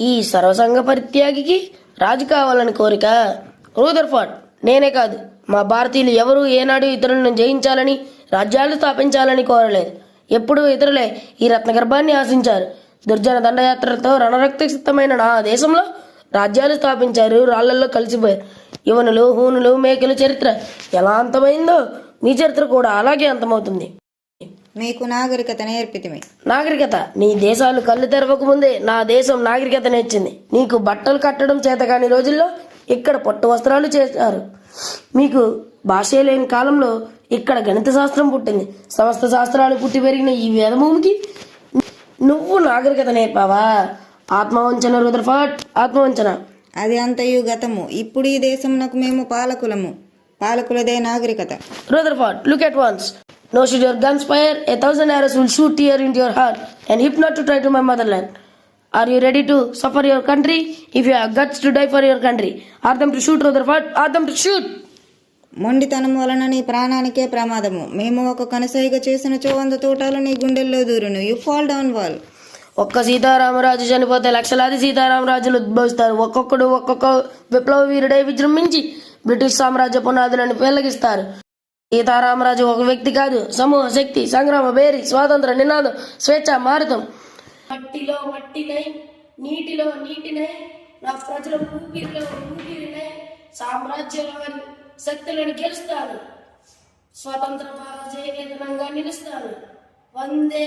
ఈ సర్వసంగ పరిత్యాగికి రాజు కావాలని కోరిక. రూదర్ఫర్డ్ నేనే కాదు. మా భారతీయులు ఎవరు ఏనాడు ఇతరులను జయించాలని రాజ్యాలు స్థాపించాలని కోరలేదు. ఎప్పుడూ ఇతరులే ఈ రత్నగర్భాన్ని ఆశించారు. దుర్జన దండయాత్రలతో రణరక్తసిద్ధమైన నా దేశంలో రాజ్యాలు స్థాపించారు రాళ్ళల్లో కలిసిపోయారు. యువనులు హూనులు మేకలు చరిత్ర ఎలా అంతమైందో మీ చరిత్ర కూడా అలాగే అంతమవుతుంది. మీకు నాగరికత నేర్పితిమి. నాగరికత. నీ దేశాలు కళ్ళు తెరవక ముందే నా దేశం నాగరికత నేర్చింది. నీకు బట్టలు కట్టడం చేతకాని రోజుల్లో ఇక్కడ పట్టు వస్త్రాలు చేశారు. మీకు భాషే లేని కాలంలో ఇక్కడ గణిత శాస్త్రం పుట్టింది. సమస్త శాస్త్రాలు పుట్టి పెరిగిన ఈ వేదభూమికి నువ్వు నాగరికత నేర్పావా? ఆత్మవంచన రుద్రఫాట్ ఆత్మవంచన. అది అంతయు గతము. ఇప్పుడు ఈ దేశమునకు మేము పాలకులము. పాలకులదే నాగరికత. Rutherford, look at once. No should your guns fire, a thousand arrows will shoot tear into your heart, and if not to try to my motherland. Are you ready to suffer your country? If you have guts to die for your country, are them to shoot, Rutherford? Are them to shoot? మొండితనం వలన నీ ప్రాణానికే ప్రమాదము మేము ఒక కనసైగ చేసిన వంద తోటాలు నీ గుండెల్లో దూరును యు ఫాల్ డౌన్ వాల్ ఒక్క సీతారామరాజు చనిపోతే లక్షలాది సీతారామరాజులు ఉద్భవిస్తారు ఒక్కొక్కడు ఒక్కొక్క విప్లవ వీరుడై విజృంభించి బ్రిటిష్ సామ్రాజ్య పునాదులను పెళ్ళగిస్తారు సీతారామరాజు ఒక వ్యక్తి కాదు. సమూహ శక్తి సంగ్రామ బేరి స్వాతంత్ర నినాదం స్వేచ్ఛ మారుతం. మట్టిలో మట్టినై నీటిలో నీటినై నా ప్రజల ఊపిరిలో ఊపిరినై సామ్రాజ్యాల శక్తులను గెలుస్తాను. స్వతంత్ర భారత జయకేతనంగా నిలుస్తాను? వందే